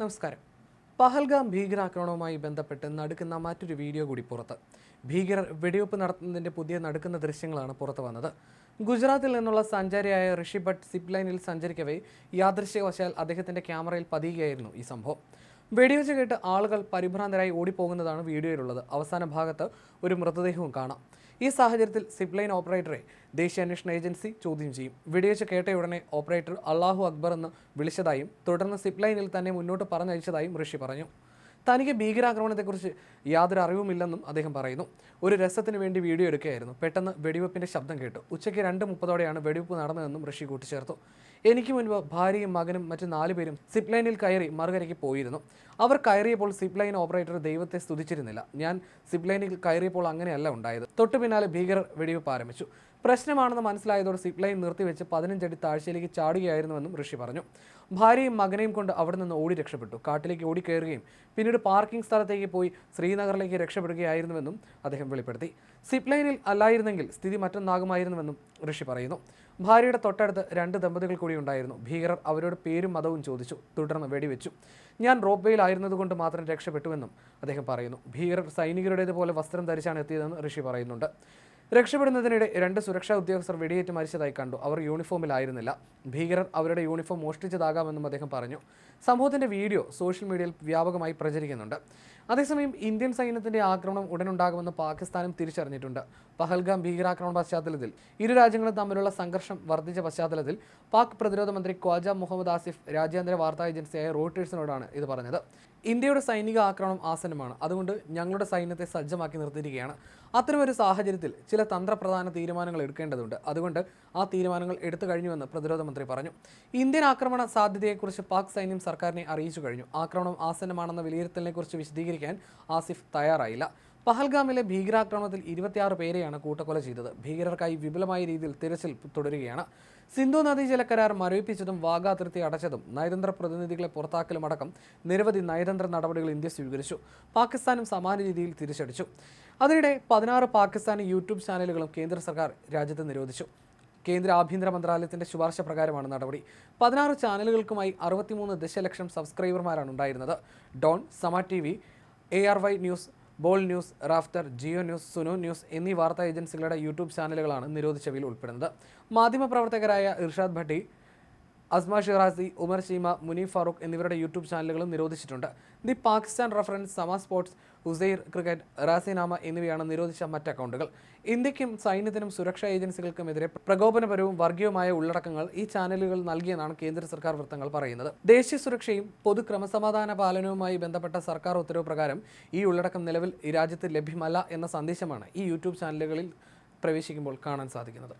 നമസ്കാരം. പഹൽഗാം ഭീകരാക്രമണവുമായി ബന്ധപ്പെട്ട് നടുക്കുന്ന മറ്റൊരു വീഡിയോ കൂടി പുറത്ത്. ഭീകരർ വെടിവെപ്പ് നടത്തുന്നതിന്റെ പുതിയ നടുക്കുന്ന ദൃശ്യങ്ങളാണ് പുറത്തു വന്നത്. ഗുജറാത്തിൽ നിന്നുള്ള സഞ്ചാരിയായ ഋഷി ഭട്ട് സിപ്ലൈനിൽ സഞ്ചരിക്കവേ യാദൃശ്യവശാൽ അദ്ദേഹത്തിന്റെ ക്യാമറയിൽ പതിയുകയായിരുന്നു ഈ സംഭവം. വെടിവെച്ച് കേട്ട് ആളുകൾ പരിഭ്രാന്തരായി ഓടിപ്പോകുന്നതാണ് വീഡിയോയിലുള്ളത്. അവസാന ഭാഗത്ത് ഒരു മൃതദേഹവും കാണാം. ഈ സാഹചര്യത്തിൽ സിപ്ലൈൻ ഓപ്പറേറ്ററെ ദേശീയ അന്വേഷണ ഏജൻസി ചോദ്യം ചെയ്യും. വെടിവെച്ച് കേട്ട ഉടനെ ഓപ്പറേറ്റർ അള്ളാഹു അക്ബർ എന്ന് വിളിച്ചതായും തുടർന്ന് സിപ്ലൈനിൽ തന്നെ മുന്നോട്ട് പറഞ്ഞയച്ചതായും ഋഷി പറഞ്ഞു. തനിക്ക് ഭീകരാക്രമണത്തെക്കുറിച്ച് യാതൊരു അറിവുമില്ലെന്നും അദ്ദേഹം പറയുന്നു. ഒരു രസത്തിന് വേണ്ടി വീഡിയോ എടുക്കുകയായിരുന്നു. പെട്ടെന്ന് വെടിവെപ്പിന്റെ ശബ്ദം കേട്ടു. ഉച്ചയ്ക്ക് രണ്ട് മുപ്പതോടെയാണ് വെടിവെപ്പ് നടന്നതെന്നും ഋഷി കൂട്ടിച്ചേർത്തു. എനിക്ക് മുൻപ് ഭാര്യയും മകനും മറ്റ് നാലു പേരും സിപ്പ് ലൈനിൽ കയറി മറുകരയ്ക്ക് പോയിരുന്നു. അവർ കയറിയപ്പോൾ സിപ്പ് ലൈൻ ഓപ്പറേറ്റർ ദൈവത്തെ സ്തുതിച്ചിരുന്നില്ല. ഞാൻ സിപ്പ് ലൈനിൽ കയറിയപ്പോൾ അങ്ങനെയല്ല ഉണ്ടായത്. തൊട്ടു പിന്നാലെ ഭീകരർ വെടിവെപ്പ് ആരംഭിച്ചു. പ്രശ്നമാണെന്ന് മനസ്സിലായതോടെ സിപ്പ് ലൈൻ നിർത്തിവെച്ച് പതിനഞ്ചടി താഴ്ചയിലേക്ക് ചാടുകയായിരുന്നുവെന്നും ഋഷി പറഞ്ഞു. ഭാര്യയും മകനെയും കൊണ്ട് അവിടെ നിന്ന് ഓടി രക്ഷപ്പെട്ടു. കാട്ടിലേക്ക് ഓടിക്കയറുകയും പിന്നീട് പാർക്കിംഗ് സ്ഥലത്തേക്ക് പോയി ശ്രീനഗറിലേക്ക് രക്ഷപ്പെടുകയായിരുന്നുവെന്നും അദ്ദേഹം വെളിപ്പെടുത്തി. സിപ്പ് ലൈനിൽ അല്ലായിരുന്നെങ്കിൽ സ്ഥിതി മറ്റൊന്നാകുമായിരുന്നുവെന്നും ഋഷി പറയുന്നു. ഭാര്യയുടെ തൊട്ടടുത്ത് രണ്ട് ദമ്പതികൾ കൂടി ഉണ്ടായിരുന്നു. ഭീകരർ അവരോട് പേരും മതവും ചോദിച്ചു. തുടർന്ന് വെടിവെച്ചു. ഞാൻ റോപ്വേയിലായിരുന്നതുകൊണ്ട് മാത്രം രക്ഷപ്പെട്ടുവെന്നും അദ്ദേഹം പറയുന്നു. ഭീകരർ സൈനികരുടേതുപോലെ വസ്ത്രം ധരിച്ചാണ് എത്തിയതെന്ന് ഋഷി പറയുന്നുണ്ട്. രക്ഷപ്പെടുന്നതിനിടെ രണ്ട് സുരക്ഷാ ഉദ്യോഗസ്ഥർ വെടിയേറ്റ് മരിച്ചതായി കണ്ടു. അവർ യൂണിഫോമിലായിരുന്നില്ല. ഭീകരർ അവരുടെ യൂണിഫോം മോഷ്ടിച്ചതാകാമെന്നും അദ്ദേഹം പറഞ്ഞു. സംഭവത്തിന്റെ വീഡിയോ സോഷ്യൽ മീഡിയയിൽ വ്യാപകമായി പ്രചരിക്കുന്നുണ്ട്. അതേസമയം ഇന്ത്യൻ സൈന്യത്തിന്റെ ആക്രമണം ഉടനുണ്ടാകുമെന്ന് പാകിസ്ഥാനും തിരിച്ചറിഞ്ഞിട്ടുണ്ട്. പഹൽഗാം ഭീകരാക്രമണ പശ്ചാത്തലത്തിൽ ഇരു രാജ്യങ്ങളും തമ്മിലുള്ള സംഘർഷം വർദ്ധിച്ച പശ്ചാത്തലത്തിൽ പാക് പ്രതിരോധ മന്ത്രി ഖ്വാജ മുഹമ്മദ് ആസിഫ് രാജ്യാന്തര വാർത്താ ഏജൻസിയായ റോയിട്ടേഴ്സിനോടാണ് ഇത് പറഞ്ഞത്. ഇന്ത്യയുടെ സൈനിക ആക്രമണം ആസന്നമാണ്. അതുകൊണ്ട് ഞങ്ങളുടെ സൈന്യത്തെ സജ്ജമാക്കി നിർത്തിയിരിക്കുകയാണ്. അത്തരമൊരു സാഹചര്യത്തിൽ ചില തന്ത്രപ്രധാന തീരുമാനങ്ങൾ എടുക്കേണ്ടതുണ്ട്. അതുകൊണ്ട് ആ തീരുമാനങ്ങൾ എടുത്തു കഴിഞ്ഞുവെന്ന് പ്രതിരോധ മന്ത്രി പറഞ്ഞു. ഇന്ത്യൻ ആക്രമണ സാധ്യതയെക്കുറിച്ച് പാക് സൈന്യം സർക്കാരിനെ അറിയിച്ചു കഴിഞ്ഞു. ആക്രമണം ആസന്നമാണെന്ന വിലയിരുത്തലിനെക്കുറിച്ച് വിശദീകരിക്കാൻ ആസിഫ് തയ്യാറായില്ല. പഹൽഗാമിലെ ഭീകരാക്രമണത്തിൽ ഇരുപത്തിയാറ് പേരെയാണ് കൂട്ടക്കൊല ചെയ്തത്. ഭീകരർക്കായി വിപുലമായ രീതിയിൽ തിരച്ചിൽ തുടരുകയാണ്. സിന്ധു നദീജല കരാർ മരവിപ്പിച്ചതും വാഗ അതിർത്തി അടച്ചതും നയതന്ത്ര പ്രതിനിധികളെ പുറത്താക്കലും അടക്കം നിരവധി നയതന്ത്ര നടപടികൾ ഇന്ത്യ സ്വീകരിച്ചു. പാകിസ്ഥാനും സമാന രീതിയിൽ തിരിച്ചടിച്ചു. അതിനിടെ പതിനാറ് പാകിസ്ഥാനി യൂട്യൂബ് ചാനലുകളും കേന്ദ്ര സർക്കാർ രാജ്യത്ത് നിരോധിച്ചു. കേന്ദ്ര ആഭ്യന്തര മന്ത്രാലയത്തിന്റെ ശുപാർശ പ്രകാരമാണ് നടപടി. പതിനാറ് ചാനലുകൾക്കുമായി അറുപത്തിമൂന്ന് ദശലക്ഷം സബ്സ്ക്രൈബർമാരാണ് ഉണ്ടായിരുന്നത്. Dawn Samaa T V A R Y news Bol news Raftar Geo news Suno news എന്നീ വാർത്താ ഏജൻസികളുടെ യൂട്യൂബ് ചാനലുകളാണ് നിരോധിച്ചവയിൽ ഉൾപ്പെടുന്നത്. മാധ്യമപ്രവർത്തകരായ ഇർഷാദ് ഭട്ടി അസ്മ ഷിറാസി ഉമർ ഷീമ മുനീഫ് ഫാറൂഖ് എന്നിവരുടെ യൂട്യൂബ് ചാനലുകളും നിരോധിച്ചിട്ടുണ്ട്. The Pakistan reference Samaa sports Uzair cricket റാസിനാമ എന്നിവയാണ് നിരോധിച്ച മറ്റ് അക്കൗണ്ടുകൾ. ഇന്ത്യക്കും സൈന്യത്തിനും സുരക്ഷാ ഏജൻസികൾക്കുമെതിരെ പ്രകോപനപരവും വർഗീയവുമായ ഉള്ളടക്കങ്ങൾ ഈ ചാനലുകൾ നൽകിയെന്നാണ് കേന്ദ്ര സർക്കാർ വൃത്തങ്ങൾ പറയുന്നത്. ദേശീയ സുരക്ഷയും പൊതു ക്രമസമാധാന പാലനവുമായി ബന്ധപ്പെട്ട സർക്കാർ ഉത്തരവ് പ്രകാരം ഈ ഉള്ളടക്കം നിലവിൽ രാജ്യത്ത് ലഭ്യമല്ല എന്ന സന്ദേശമാണ് ഈ യൂട്യൂബ് ചാനലുകളിൽ പ്രവേശിക്കുമ്പോൾ കാണാൻ സാധിക്കുന്നത്.